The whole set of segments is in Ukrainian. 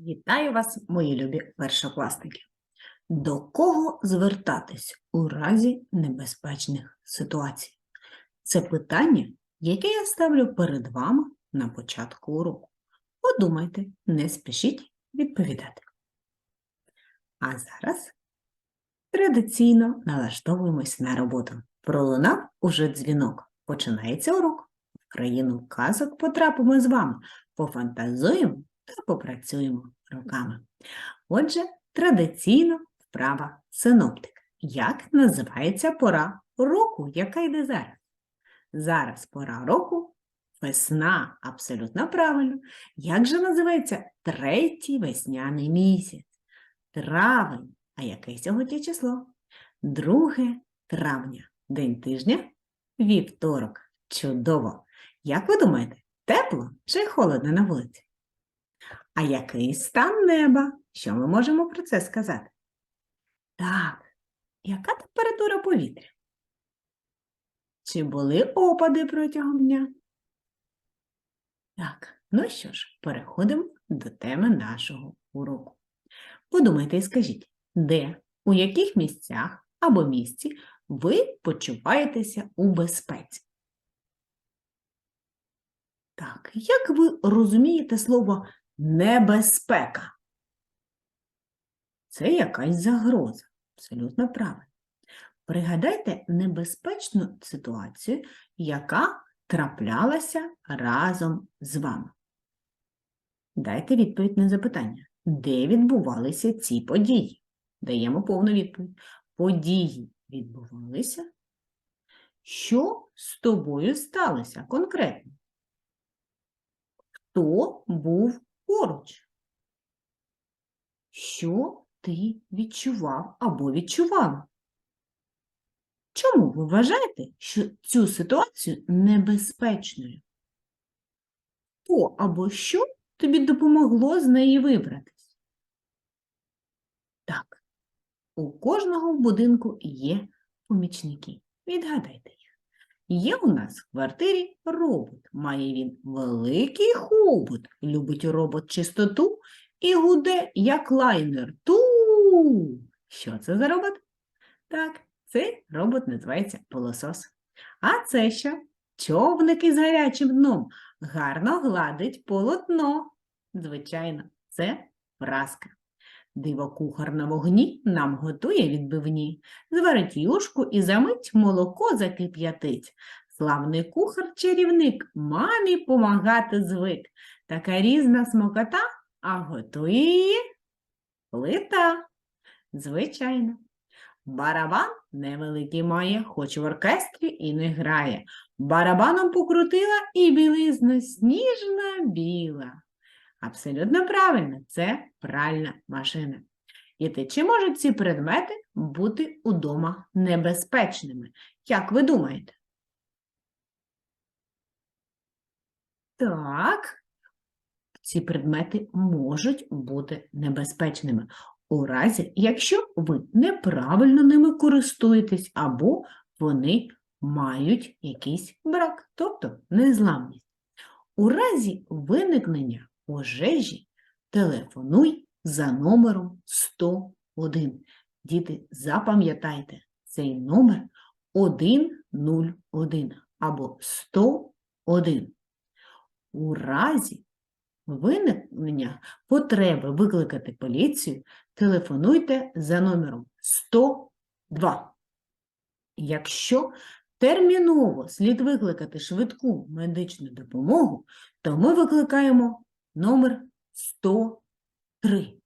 Вітаю вас, мої любі першокласники. До кого звертатись у разі небезпечних ситуацій? Це питання, яке я ставлю перед вами на початку уроку. Подумайте, не спішіть відповідати. А зараз традиційно налаштовуємось на роботу. Пролунав уже дзвінок. Починається урок. В країну казок потрапимо з вами, пофантазуємо та попрацюємо руками. Отже, традиційно вправа синоптик. Як називається пора року, яка йде зараз? Зараз пора року весна, абсолютно правильно. Як же називається третій весняний місяць? Травень. А яке сьогодні число? Друге травня. День тижня? Вівторок. Чудово! Як ви думаєте, тепло чи холодно на вулиці? А який стан неба? Що ми можемо про це сказати? Так, яка температура повітря? Чи були опади протягом дня? Так, ну що ж, переходимо до теми нашого уроку. Подумайте і скажіть, де, у яких місцях або місці ви почуваєтеся у безпеці? Так, як ви розумієте слово небезпека? Це якась загроза. Абсолютно правильно. Пригадайте небезпечну ситуацію, яка траплялася разом з вами. Дайте відповідь на запитання, де відбувалися ці події? Даємо повну відповідь. Події відбувалися. Що з тобою сталося конкретно? Хто був поруч? Що ти відчував або відчувала? Чому ви вважаєте, що цю ситуацію небезпечною? Хто або що тобі допомогло з неї вибратись? Так, у кожного будинку є помічники. Відгадайте. Є у нас в квартирі робот. Має він великий хобот. Любить робот чистоту і гуде, як лайнер. Ту. Що це за робот? Так, цей робот називається пилосос. А це що? Човник із гарячим дном. Гарно гладить полотно. Звичайно, це праска. Диво-кухар на вогні нам готує відбивні. Зварить юшку і замить молоко закип'ятить. Славний кухар-чарівник мамі помагати звик. Така різна смокота, а готує плита. Звичайно. Барабан невеликий має, хоч в оркестрі і не грає. Барабаном покрутила і білизна сніжна біла. Абсолютно правильно, це пральна машина. Діти, чи можуть ці предмети бути удома небезпечними? Як ви думаєте? Так, ці предмети можуть бути небезпечними у разі, якщо ви неправильно ними користуєтесь або вони мають якийсь брак, тобто незламність. У разі виникнення пожежі телефонуй за номером 101. Діти, запам'ятайте, цей номер 101 або 101. У разі виникнення потреби викликати поліцію, телефонуйте за номером 102. Якщо терміново слід викликати швидку медичну допомогу, то ми викликаємо номер 103.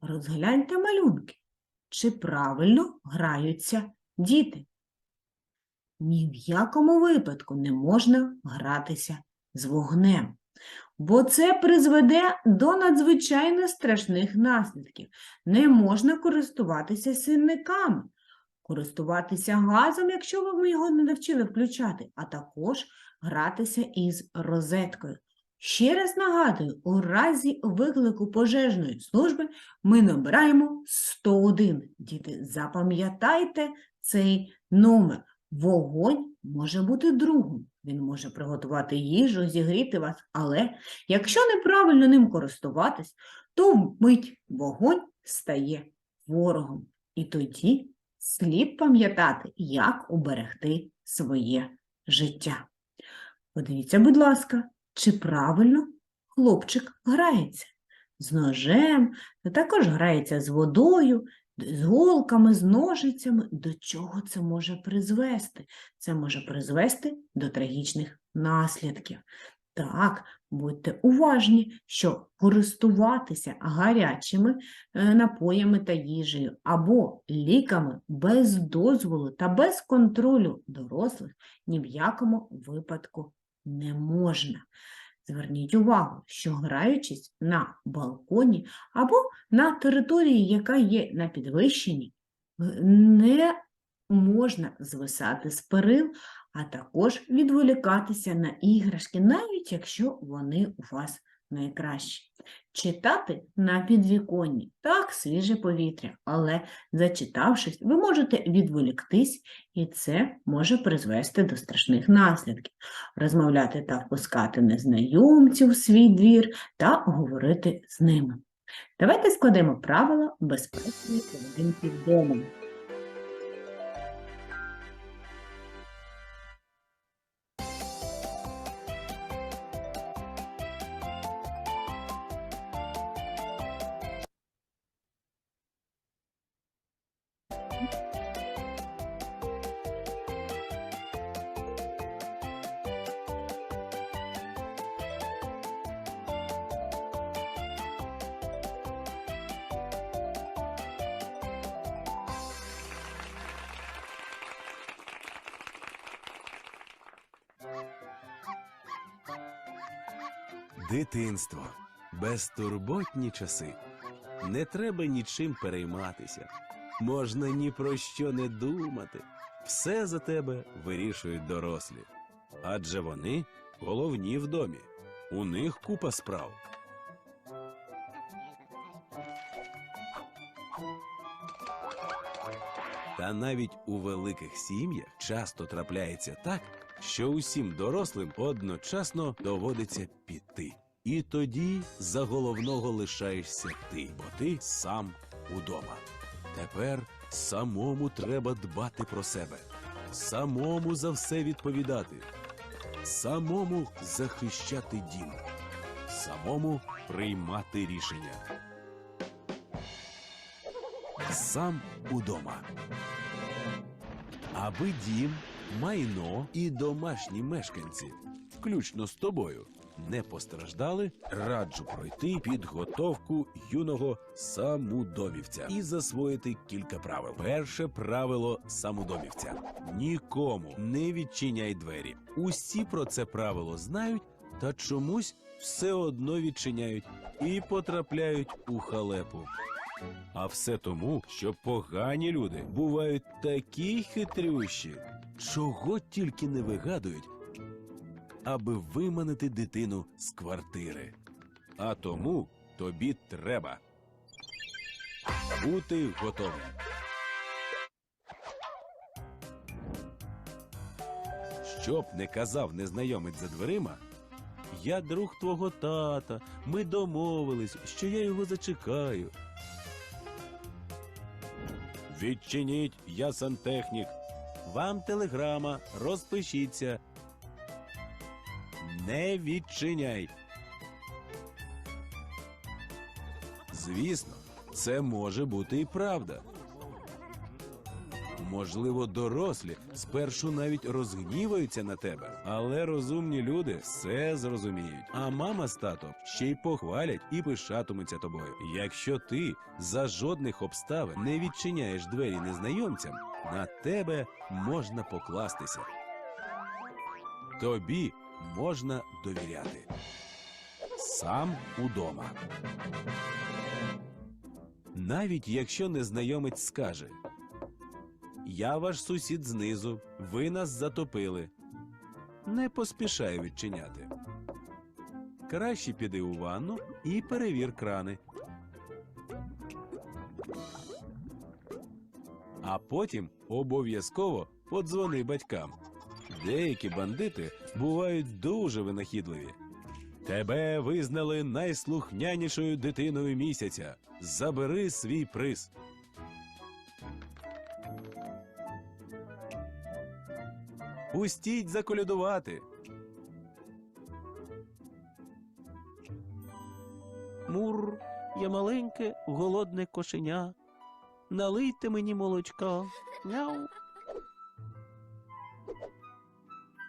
Розгляньте малюнки, чи правильно граються діти. Ні в якому випадку не можна гратися з вогнем, бо це призведе до надзвичайно страшних наслідків. Не можна користуватися сірниками, користуватися газом, якщо ви його не навчили включати, а також гратися із розеткою. Ще раз нагадую, у разі виклику пожежної служби ми набираємо 101. Діти, запам'ятайте цей номер. Вогонь може бути другом. Він може приготувати їжу, зігріти вас, але якщо неправильно ним користуватись, то мить вогонь стає ворогом. І тоді слід пам'ятати, як уберегти своє життя. Подивіться, будь ласка, чи правильно хлопчик грається з ножем, та також грається з водою, з голками, з ножицями. До чого це може призвести? Це може призвести до трагічних наслідків. Так, будьте уважні, що користуватися гарячими е, напоями та їжею або ліками без дозволу та без контролю дорослих ні в якому випадку не можна. Зверніть увагу, що граючись на балконі або на території, яка є на підвищенні, е, не можна звисати з перил, а також відволікатися на іграшки, навіть якщо вони у вас найкращі. Читати на підвіконні так свіже повітря, але зачитавшись, ви можете відволіктись, і це може призвести до страшних наслідків. Розмовляти та впускати незнайомців в свій двір та говорити з ними. Давайте складемо правила безпечної поведінки вдома. Дитинство. Безтурботні часи. Не треба нічим перейматися. Можна ні про що не думати. Все за тебе вирішують дорослі. Адже вони головні в домі. У них купа справ. Та навіть у великих сім'ях часто трапляється так, що усім дорослим одночасно доводиться піти. І тоді за головного лишаєшся ти, бо ти сам удома. Тепер самому треба дбати про себе, самому за все відповідати, самому захищати дім, самому приймати рішення. Сам удома. Аби дім, майно і домашні мешканці, включно з тобою, не постраждали, раджу пройти підготовку юного самудомівця і засвоїти кілька правил. Перше правило самудомівця: нікому не відчиняй двері. Усі про це правило знають, та чомусь все одно відчиняють і потрапляють у халепу. А все тому, що погані люди бувають такі хитрющі, чого тільки не вигадують, аби виманити дитину з квартири. А тому тобі треба бути готовим. Що б не казав незнайомець за дверима, я друг твого тата, ми домовились, що я його зачекаю. Відчиніть, я сантехнік. Вам телеграма, розпишіться. Не відчиняй. Звісно, це може бути і правда. Можливо, дорослі спершу навіть розгніваються на тебе, але розумні люди все зрозуміють. А мама з татом ще й похвалять і пишатимуться тобою. Якщо ти за жодних обставин не відчиняєш двері незнайомцям, на тебе можна покластися. Тобі можна довіряти. Сам удома. Навіть якщо незнайомець скаже Я ваш сусід знизу, ви нас затопили. Не поспішай відчиняти. Краще піди у ванну і перевір крани. А потім обов'язково подзвони батькам. Деякі бандити бувають дуже винахідливі. Тебе визнали найслухнянішою дитиною місяця. Забери свій приз. Пустіть заколядувати. Мур, я маленьке, голодне кошеня. Налийте мені молочка. Няу.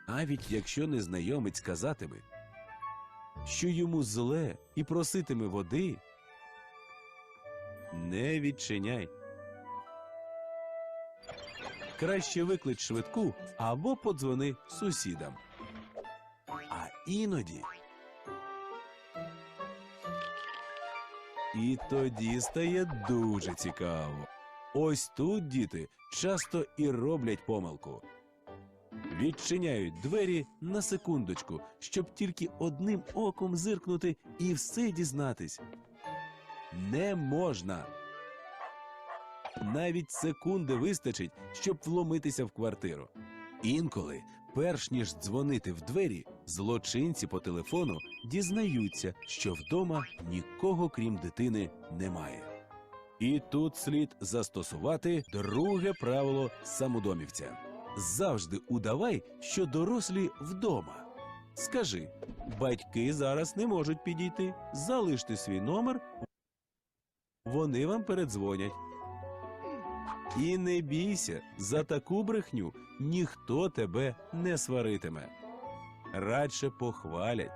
Навіть якщо незнайомець казатиме, що йому зле і проситиме води, не відчиняй. Краще виклич швидку або подзвони сусідам. А іноді. І тоді стає дуже цікаво. Ось тут діти часто і роблять помилку. Відчиняють двері на секундочку, щоб тільки одним оком зиркнути і все дізнатись. Не можна. Навіть секунди вистачить, щоб вломитися в квартиру. Інколи, перш ніж дзвонити в двері, злочинці по телефону дізнаються, що вдома нікого крім дитини немає. І тут слід застосувати друге правило самодомівця завжди удавай, що дорослі вдома. Скажи, батьки зараз не можуть підійти, залиште свій номер, вони вам передзвонять. І не бійся, за таку брехню ніхто тебе не сваритиме. Радше похвалять.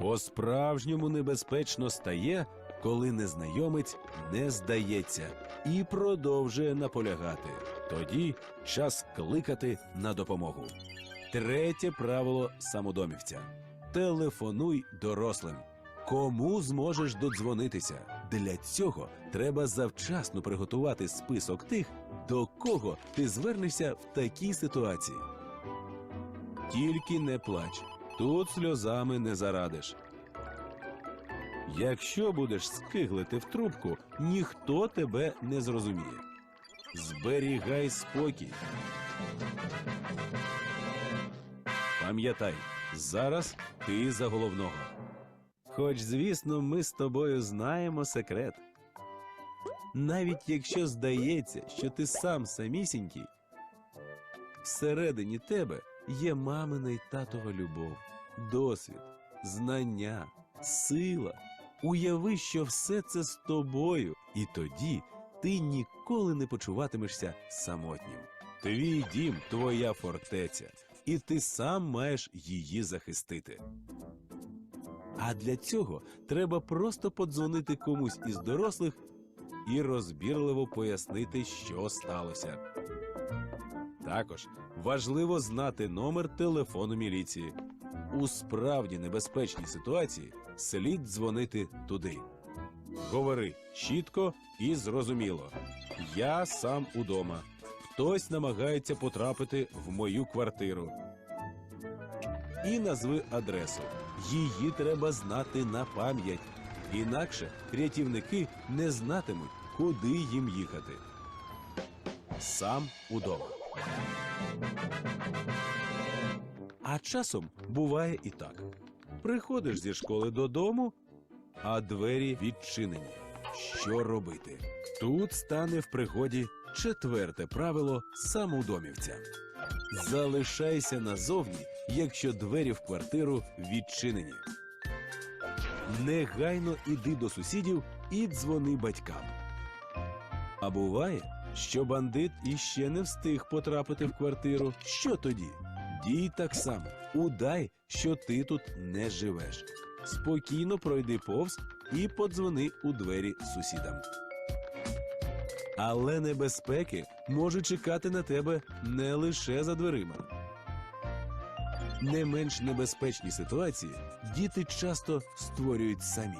По-справжньому небезпечно стає, коли незнайомець не здається і продовжує наполягати. Тоді час кликати на допомогу. Третє правило самодомівця: телефонуй дорослим. Кому зможеш додзвонитися? Для цього треба завчасно приготувати список тих, до кого ти звернешся в такій ситуації. Тільки не плач, тут сльозами не зарадиш. Якщо будеш скиглити в трубку, ніхто тебе не зрозуміє. Зберігай спокій. Пам'ятай, зараз ти за головного. Хоч, звісно, ми з тобою знаємо секрет. Навіть якщо здається, що ти сам самісінький, всередині тебе є мамина й татова любов, досвід, знання, сила. Уяви, що все це з тобою, і тоді ти ніколи не почуватимешся самотнім. Твій дім твоя фортеця, і ти сам маєш її захистити. А для цього треба просто подзвонити комусь із дорослих і розбірливо пояснити, що сталося. Також важливо знати номер телефону міліції. У справді небезпечній ситуації слід дзвонити туди. Говори чітко і зрозуміло. Я сам удома. Хтось намагається потрапити в мою квартиру. І назви адресу. Її треба знати на пам'ять. Інакше рятівники не знатимуть, куди їм їхати. Сам удома. А часом буває і так: приходиш зі школи додому, а двері відчинені. Що робити? Тут стане в пригоді четверте правило самодомівця. Залишайся назовні, якщо двері в квартиру відчинені. Негайно іди до сусідів і дзвони батькам. А буває, що бандит іще не встиг потрапити в квартиру. Що тоді? Дій так само. Удай, що ти тут не живеш. Спокійно пройди повз і подзвони у двері сусідам. Але небезпеки можуть чекати на тебе не лише за дверима. Не менш небезпечні ситуації діти часто створюють самі.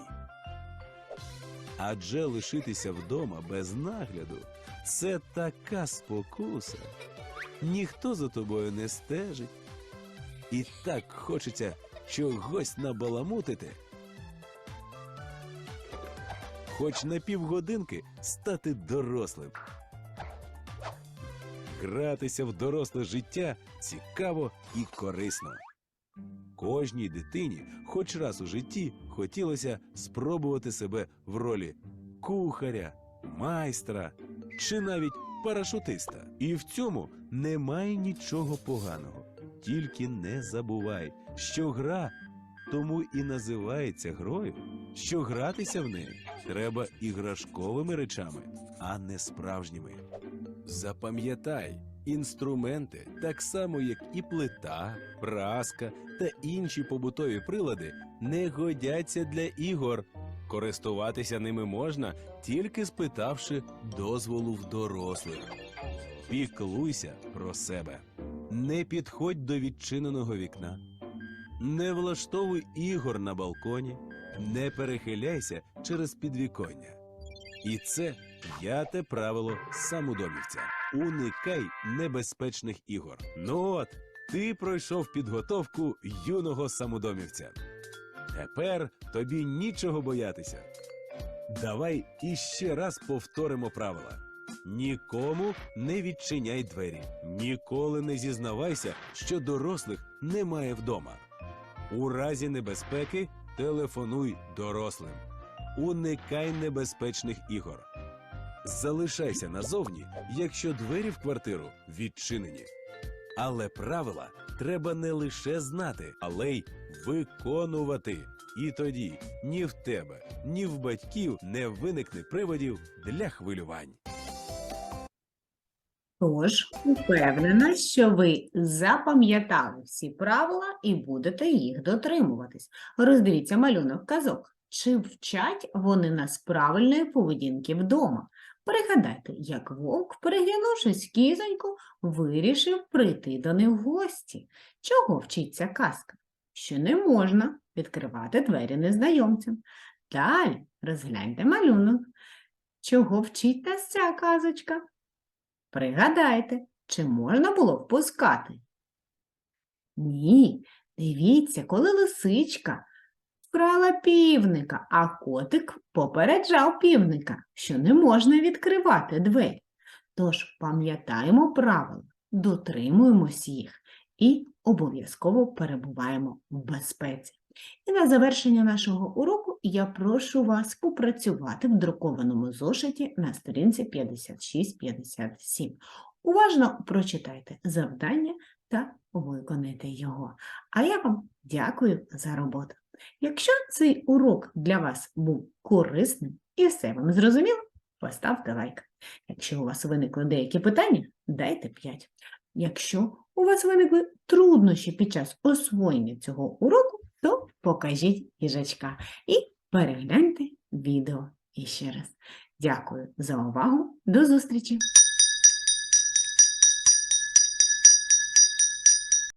Адже лишитися вдома без нагляду це така спокуса. Ніхто за тобою не стежить. І так хочеться чогось набаламутити. Хоч на півгодинки стати дорослим. Гратися в доросле життя цікаво і корисно. Кожній дитині, хоч раз у житті, хотілося спробувати себе в ролі кухаря, майстра чи навіть парашутиста. І в цьому немає нічого поганого. Тільки не забувай, що гра тому і називається грою, що гратися в неї треба іграшковими речами, а не справжніми. Запам'ятай, інструменти, так само як і плита, праска та інші побутові прилади, не годяться для ігор. Користуватися ними можна, тільки спитавши дозволу в дорослих. Піклуйся про себе. Не підходь до відчиненого вікна. Не влаштовуй ігор на балконі, не перехиляйся через підвіконня. І це п'яте правило самодомівця. Уникай небезпечних ігор. Ну от, ти пройшов підготовку юного самодомівця. Тепер тобі нічого боятися. Давай іще раз повторимо правила. Нікому не відчиняй двері, ніколи не зізнавайся, що дорослих немає вдома. У разі небезпеки телефонуй дорослим. Уникай небезпечних ігор. Залишайся назовні, якщо двері в квартиру відчинені. Але правила треба не лише знати, але й виконувати. І тоді ні в тебе, ні в батьків не виникне приводів для хвилювань. Тож, упевнена, що ви запам'ятали всі правила і будете їх дотримуватись. Роздивіться малюнок казок. Чи вчать вони нас правильної поведінки вдома? Пригадайте, як вовк, переглянувшись кізоньку, вирішив прийти до них в гості. Чого вчиться казка? Що не можна відкривати двері незнайомцям. Далі розгляньте малюнок. Чого вчить нас ця казочка? Пригадайте, чи можна було впускати? Ні, дивіться, коли лисичка вкрала півника, а котик попереджав півника, що не можна відкривати двері. Тож пам'ятаємо правила, дотримуємось їх і обов'язково перебуваємо в безпеці. І на завершення нашого уроку я прошу вас попрацювати в друкованому зошиті на сторінці 56-57. Уважно прочитайте завдання та виконайте його. А я вам дякую за роботу. Якщо цей урок для вас був корисним і все вам зрозуміло, поставте лайк. Якщо у вас виникли деякі питання, дайте 5. Якщо у вас виникли труднощі під час освоєння цього уроку, то покажіть їжачка і перегляньте відео іще раз. Дякую за увагу. До зустрічі!